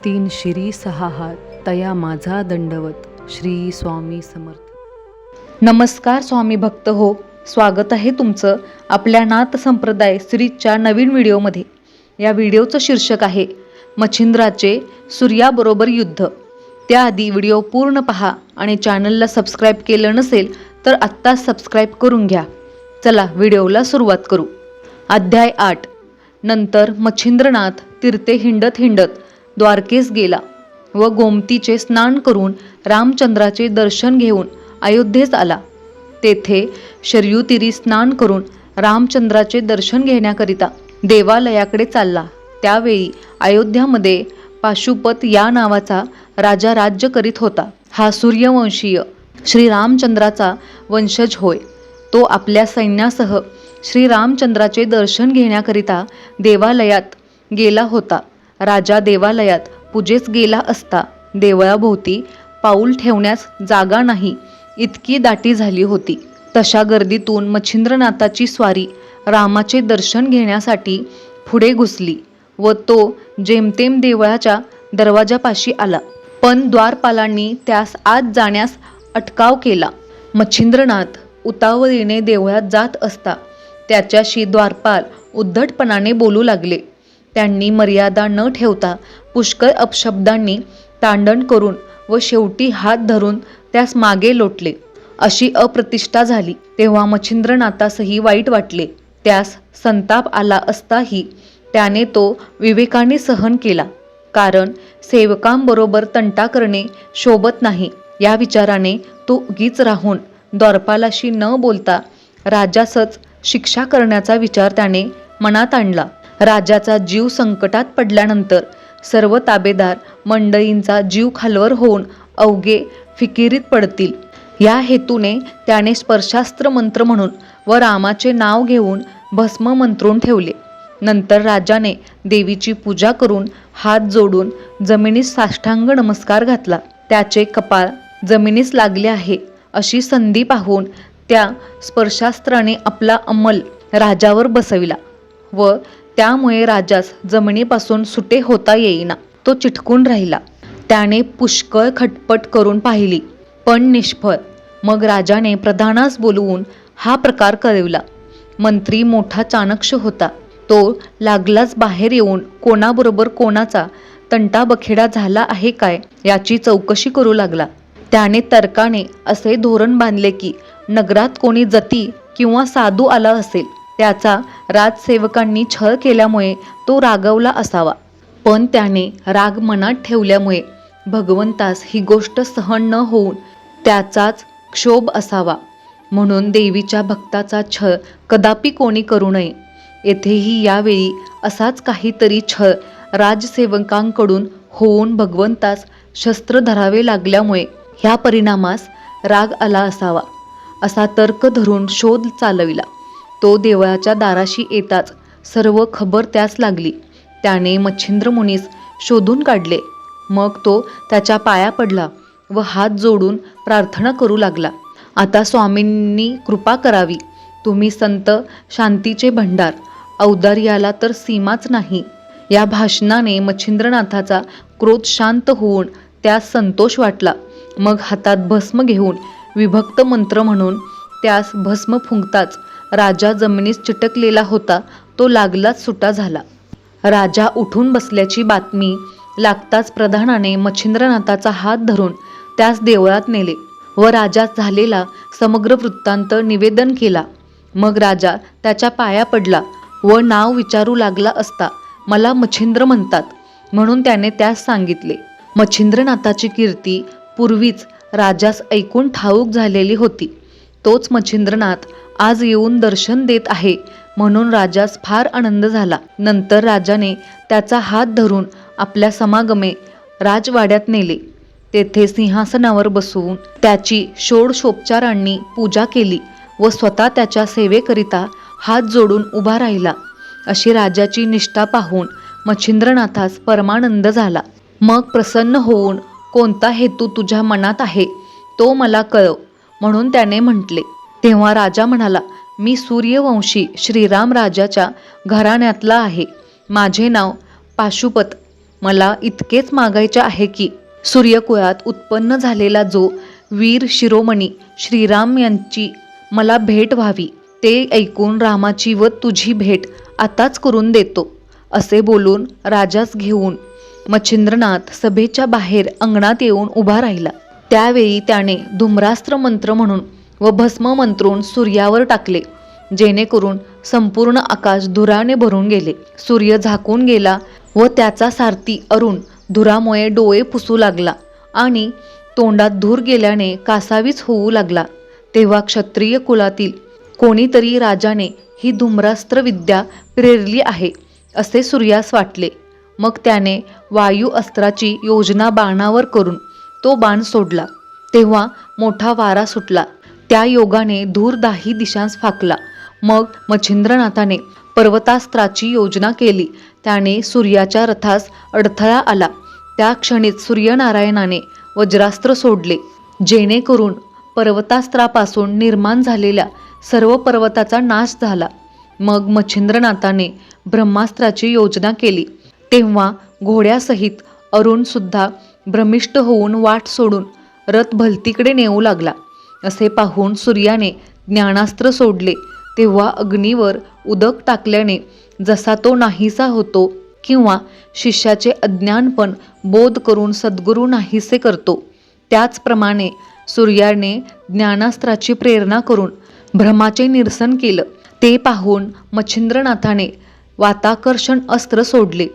तीन शिरी सहा हात तया माझा दंडवत श्री स्वामी समर्थ. नमस्कार स्वामी भक्त हो स्वागत आहे तुमचं आपल्या नाथ संप्रदाय सिरीजच्या नवीन व्हिडिओमध्ये. या व्हिडिओचं शीर्षक आहे मच्छिंद्राचे सूर्याबरोबर युद्ध. त्याआधी व्हिडिओ पूर्ण पहा आणि चॅनलला सबस्क्राईब केलं नसेल तर आत्ता सबस्क्राईब करून घ्या. चला व्हिडिओला सुरुवात करू. अध्याय आठ नंतर मच्छिंद्रनाथ तीर्थे हिंडत हिंडत द्वारकेस गेला व गोमतीचे स्नान करून रामचंद्राचे दर्शन घेऊन अयोध्येस आला. तेथे शर्युतीरी स्नान करून रामचंद्राचे दर्शन घेण्याकरिता देवालयाकडे चालला. त्यावेळी अयोध्यामध्ये पाशुपत या नावाचा राजा राज्य करीत होता. हा सूर्यवंशीय श्रीरामचंद्राचा वंशज होय. तो आपल्या सैन्यासह श्रीरामचंद्राचे दर्शन घेण्याकरिता देवालयात गेला होता. राजा देवालयात पूजेस गेला असता देवळाभोवती पाऊल ठेवण्यास जागा नाही इतकी दाटी झाली होती. तशा गर्दीतून मच्छिंद्रनाथाची स्वारी रामाचे दर्शन घेण्यासाठी पुढे घुसली व तो जेमतेम देवळाच्या दरवाजापाशी आला. पण द्वारपालांनी त्यास आत जाण्यास अटकाव केला. मच्छिंद्रनाथ उतावळीने देवळात जात असता त्याच्याशी द्वारपाल उद्धटपणाने बोलू लागले. त्यांनी मर्यादा न ठेवता पुष्कळ अपशब्दांनी तांडण करून व शेवटी हात धरून त्यास मागे लोटले. अशी अप्रतिष्ठा झाली तेव्हा मच्छिंद्रनाथासही वाईट वाटले. त्यास संताप आला असताही त्याने तो विवेकाने सहन केला. कारण सेवकांबरोबर तंटा करणे शोभत नाही या विचाराने तो उगीच राहून द्वारपालाशी न बोलता राजासच शिक्षा करण्याचा विचार त्याने मनात आणला. राजाचा जीव संकटात पडल्यानंतर सर्व ताबेदार मंडळींचा जीव खालवर होऊन अवघे फिकिरीत पडतील. या हेतूने त्याने स्पर्शास्त्र मंत्र म्हणून व रामाचे नाव घेऊन भस्म मंत्रून ठेवले. नंतर राजाने देवीची पूजा करून हात जोडून जमिनीस साष्टांग नमस्कार घातला. त्याचे कपाळ जमिनीस लागले आहे अशी संधी पाहून त्या स्पर्शास्त्राने आपला अंमल राजावर बसविला व त्यामुळे राजास जमिनीपासून सुटे होता येईना. तो चिटकून राहिला. त्याने पुष्कळ खटपट करून पाहिली. पण निष्फळ. मग राजाने प्रधानास बोलवून हा प्रकार कळविला. मंत्री मोठा चाणक्ष होता. तो लागलाच बाहेर येऊन कोणाबरोबर कोणाचा तंटाबखेडा झाला आहे काय याची चौकशी करू लागला. त्याने तर्काने असे धोरण बांधले की नगरात कोणी जती किंवा साधू आला असेल त्याचा राजसेवकांनी छळ केल्यामुळे तो रागवला असावा. पण त्याने राग मनात ठेवल्यामुळे भगवंतास ही गोष्ट सहन न होऊन त्याचाच क्षोभ असावा. म्हणून देवीच्या भक्ताचा छळ कदापि कोणी करू नये. येथेही यावेळी असाच काहीतरी छळ राजसेवकांकडून होऊन भगवंतास शस्त्र धरावे लागल्यामुळे ह्या परिणामास राग आला असावा असा तर्क धरून शोध चालविला. तो देवळाच्या दाराशी येताच सर्व खबर त्यास लागली. त्याने मच्छिंद्र मुनीस शोधून काढले. मग तो त्याच्या पाया पडला व हात जोडून प्रार्थना करू लागला. आता स्वामींनी कृपा करावी. तुम्ही संत शांतीचे भंडार औदार्याला तर सीमाच नाही. या भाषणाने मच्छिंद्रनाथाचा क्रोध शांत होऊन त्यास संतोष वाटला. मग हातात भस्म घेऊन विभक्त मंत्र म्हणून त्यास भस्म फुंकताच राजा जमिनीस चिटकलेला होता तो लागलाच सुटा झाला. राजा उठून बसल्याची बातमी लागताच प्रधानाने मच्छिंद्रनाथाचा हात धरून त्यास देवळात नेले व राजास झालेला समग्र वृत्तांत निवेदन केला. मग राजा त्याच्या पाया पडला व नाव विचारू लागला असता मला मच्छिंद्र म्हणतात म्हणून त्याने त्यास सांगितले. मच्छिंद्रनाथाची कीर्ती पूर्वीच राजास ऐकून ठाऊक झालेली होती. तोच मच्छिंद्रनाथ आज येऊन दर्शन देत आहे. म्हणून राजास फार आनंद झाला. नंतर राजाने त्याचा हात धरून आपल्या समागमे राजवाड्यात नेले. तेथे सिंहासनावर बसवून त्याची षोडशोपचारांनी पूजा केली व स्वतः त्याच्या सेवेकरिता हात जोडून उभा राहिला. अशी राजाची निष्ठा पाहून मच्छिंद्रनाथास परमानंद झाला. मग प्रसन्न होऊन कोणता हेतू तुझ्या मनात आहे? तो मला कळव म्हणून त्याने म्हटले. तेव्हा राजा म्हणाला मी सूर्यवंशी श्रीराम राजाच्या घराण्यातला आहे. माझे नाव पाशुपत. मला इतकेच मागायचे आहे की सूर्यकुळात उत्पन्न झालेला जो वीर शिरोमणी श्रीराम यांची मला भेट व्हावी ते ऐकून रामाची व तुझी भेट आताच करून देतो असे बोलून राजास घेऊन मच्छिंद्रनाथ सभेच्या बाहेर अंगणात येऊन उभा राहिला. त्यावेळी त्याने धुम्रास्त्र मंत्र म्हणून व भस्म मंत्रून सूर्यावर टाकले. जेणेकरून संपूर्ण आकाश धुराने भरून गेले. सूर्य झाकून गेला व त्याचा सारथी अरुण धुरामुळे डोळे पुसू लागला आणि तोंडात धूर गेल्याने कासावीच होऊ लागला. तेव्हा क्षत्रिय कुलातील कोणीतरी राजाने ही धुम्रास्त्र विद्या प्रेरली आहे असे सूर्यास वाटले. मग त्याने वायू अस्त्राची योजना बाणावर करून तो बाण सोडला. तेव्हा मोठा वारा सुटला. त्या योगाने धूर दाही दिशांस फाकला. मग मच्छिंद्रनाथाने पर्वतास्त्राची योजना केली. त्याने सूर्याच्या रथास अडथळा आला. त्या क्षणीत सूर्यनारायणाने वज्रास्त्र सोडले. जेणेकरून पर्वतास्त्रापासून निर्माण झालेल्या सर्व पर्वताचा नाश झाला. मग मच्छिंद्रनाथाने ब्रह्मास्त्राची योजना केली. तेव्हा घोड्यासहित अरुणसुद्धा भ्रमिष्ट होऊन वाट सोडून रथ भलतीकडे नेऊ लागला. असे पाहून सूर्याने ज्ञानास्त्र सोडले. तेव्हा अग्नीवर उदक टाकल्याने जसा तो नाहीसा होतो किंवा शिष्याचे अज्ञानपण बोध करून सद्गुरू नाहीसे करतो त्याचप्रमाणे सूर्याने ज्ञानास्त्राची प्रेरणा करून भ्रमाचे निरसन केलं. ते पाहून मच्छिंद्रनाथाने वाताकर्षण अस्त्र सोडले.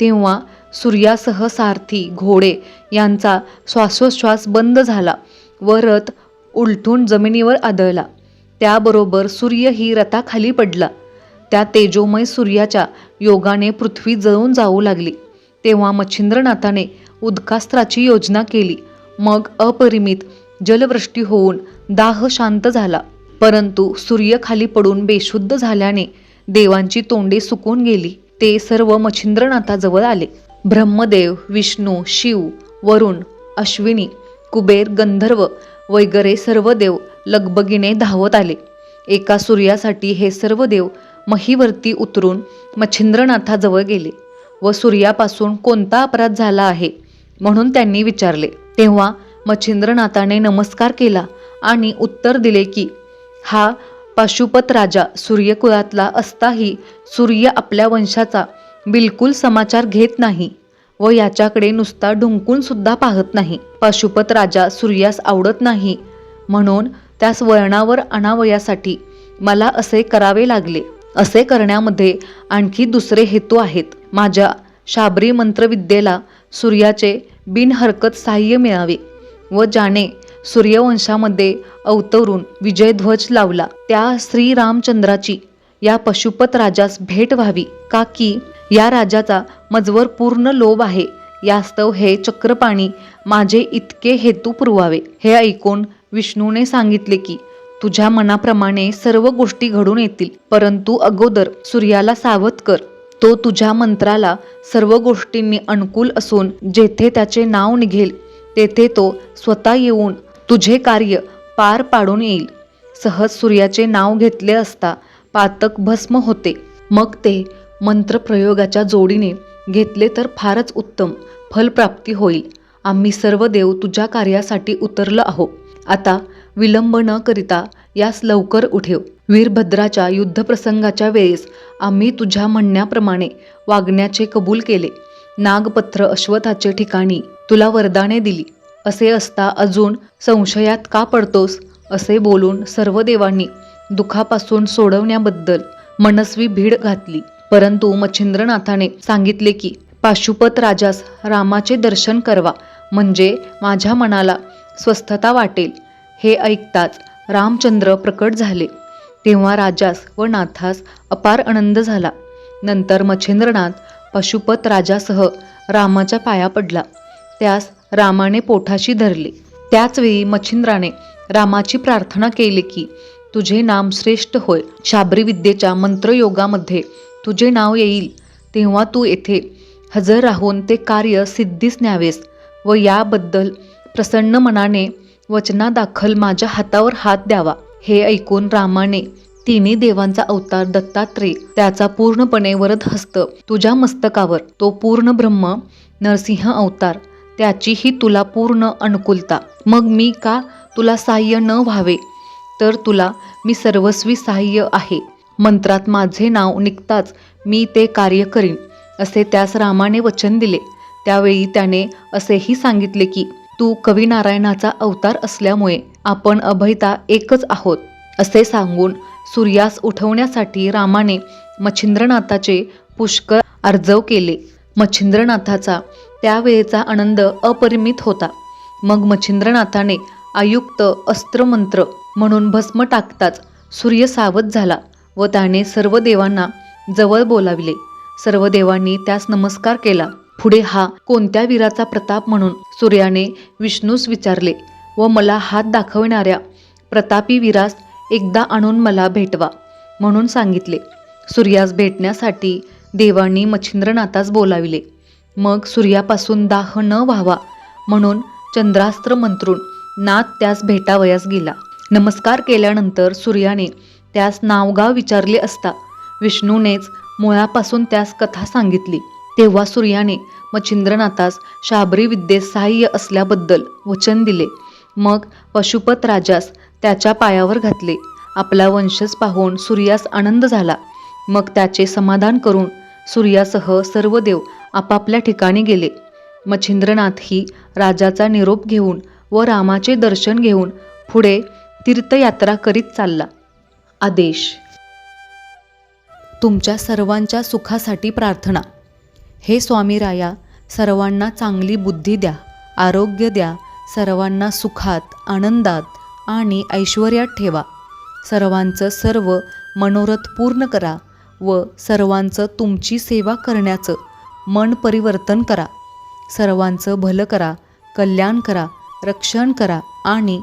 तेव्हा सूर्यासह सारथी घोडे यांचा श्वासोच्छ्वास बंद झाला व रथ उलटून जमिनीवर आदळला. त्याबरोबर सूर्यही रथाखाली पडला. त्या तेजोमय सूर्याच्या योगाने पृथ्वी जळून जाऊ लागली. तेव्हा मच्छिंद्रनाथाने उदकास्त्राची योजना केली. मग अपरिमित जलवृष्टी होऊन दाह शांत झाला. परंतु सूर्य खाली पडून बेशुद्ध झाल्याने देवांची तोंडे सुकून गेली. ते सर्व मच्छिंद्रनाथाजवळ आले. ब्रह्मदेव विष्णू शिव वरुण अश्विनी कुबेर गंधर्व वगैरे सर्व देव लगबगीने धावत आले. एका सूर्यासाठी हे सर्व देव महीवरती उतरून मच्छिंद्रनाथाजवळ गेले व सूर्यापासून कोणता अपराध झाला आहे म्हणून त्यांनी विचारले. तेव्हा मच्छिंद्रनाथाने नमस्कार केला आणि उत्तर दिले की हा पाशुपत राजा सूर्यकुळातला असताही सूर्य आपल्या वंशाचा बिलकुल समाचार घेत नाही. व याच्याकडे नुसता ढुंकून सुद्धा पाहत नाही. पाशुपत राजा सूर्यास आवडत नाही. म्हणून त्यास वळणावर आणावयासाठी मला असे करावे लागले. असे करण्यामध्ये आणखी दुसरे हेतू आहेत. माझ्या शाबरी मंत्रविद्येला सूर्याचे बिनहरकत साह्य मिळावे व ज्याने सूर्यवंशामध्ये अवतरून विजयध्वज लावला त्या श्रीरामचंद्राची या पशुपत राजास भेट व्हावी. का की या राजाचा मजवर पूर्ण लोभ आहे. यास्तव हे चक्रपाणी माझे इतके हेतू पुरवावे. हे ऐकून विष्णूने सांगितले की तुझ्या मनाप्रमाणे सर्व गोष्टी घडून येतील परंतु अगोदर सूर्याला सावध कर. तो तुझ्या मंत्राला सर्व गोष्टींनी अनुकूल असून जेथे त्याचे नाव निघेल तेथे तो स्वतः येऊन तुझे कार्य पार पाडून येईल. सहज सूर्याचे नाव घेतले असता पातक भस्म होते. मग ते मंत्रप्रयोगाच्या जोडीने घेतले तर फारच उत्तम फलप्राप्ती होईल. आम्ही सर्व देव तुझ्या कार्यासाठी उतरलो आहो. आता विलंब न करिता यास लवकर उठेव. वीरभद्राच्या युद्धप्रसंगाच्या वेळेस आम्ही तुझ्या म्हणण्याप्रमाणे वागण्याचे कबूल केले. नागपत्र अश्वथाचे ठिकाणी तुला वरदाने दिली. असे असता अजून संशयात का पडतोस? असे बोलून सर्व देवांनी दुखापासून सोडवण्याबद्दल मनस्वी भीड घातली. परंतु मच्छिंद्रनाथाने सांगितले की पाशुपत राजास रामाचे दर्शन करवा म्हणजे माझ्या मनाला स्वस्थता वाटेल. हे ऐकताच रामचंद्र प्रकट झाले. तेव्हा राजास व नाथास अपार आनंद झाला. नंतर मच्छिंद्रनाथ पशुपत राजासह रामाच्या पाया पडला. त्यास रामाने पोठाशी धरले. त्याचवेळी मच्छिंद्राने रामाची प्रार्थना केली की तुझे नाम श्रेष्ठ होय. शाबरी विद्येच्या मंत्रयोगामध्ये तुझे नाव येईल. तेव्हा तू येथे हजर राहून ते कार्य सिद्धीस न्यावेस व याबद्दल प्रसन्न मनाने वचनादाखल माझ्या हातावर हात द्यावा. हे ऐकून रामाने तिन्ही देवांचा अवतार दत्तात्रेय त्याचा पूर्णपणे वरद हस्त तुझ्या मस्तकावर. तो पूर्ण ब्रह्म नरसिंह अवतार त्याचीही तुला पूर्ण अनुकूलता. मग मी का तुला सहाय्य न व्हावे? तर तुला मी सर्वस्वी सहाय्य आहे. मंत्रात माझे नाव निघताच मी ते कार्य करीन असे त्यास रामाने वचन दिले. त्यावेळी त्याने असेही सांगितले की तू कविनारायणाचा अवतार असल्यामुळे आपण अभयता एकच आहोत असे सांगून सूर्यास उठवण्यासाठी रामाने मच्छिंद्रनाथाचे पुष्कळ अर्जव केले. मच्छिंद्रनाथाचा त्यावेळेचा आनंद अपरिमित होता. मग मच्छिंद्रनाथाने आयुक्त अस्त्रमंत्र म्हणून भस्म टाकताच सूर्य सावध झाला व त्याने सर्व देवांना जवळ बोलाविले. सर्व देवांनी त्यास नमस्कार केला. पुढे हा कोणत्या वीराचा प्रताप म्हणून सूर्याने विष्णूस विचारले व मला हात दाखविणाऱ्या प्रतापी वीरास एकदा आणून मला भेटवा म्हणून सांगितले. सूर्यास भेटण्यासाठी देवांनी मच्छिंद्रनाथास बोलाविले. मग सूर्यापासून दाह न व्हावा म्हणून चंद्रास्त्र मंत्रून नाथ त्यास भेटावयास गेला. नमस्कार केल्यानंतर सूर्याने त्यास नावगाव विचारले असता विष्णूनेच मुळापासून त्यास कथा सांगितली. तेव्हा सूर्याने मच्छिंद्रनाथास शाबरी विद्येत सहाय्य असल्याबद्दल वचन दिले. मग पशुपत राजास त्याच्या पायावर घातले. आपला वंशज पाहून सूर्यास आनंद झाला. मग त्याचे समाधान करून सूर्यासह सर्व देव आपापल्या ठिकाणी गेले. मच्छिंद्रनाथही राजाचा निरोप घेऊन व रामाचे दर्शन घेऊन पुढे तीर्थयात्रा करीत चालला. आदेश. तुमच्या सर्वांच्या सुखासाठी प्रार्थना. हे स्वामी राया सर्वांना चांगली बुद्धी द्या आरोग्य द्या सर्वांना सुखात आनंदात आणि ऐश्वर्यात ठेवा. सर्वांचं सर्व मनोरथ पूर्ण करा व सर्वांचं तुमची सेवा करण्याचं मन परिवर्तन करा. सर्वांचं भलं करा कल्याण करा रक्षण करा आणि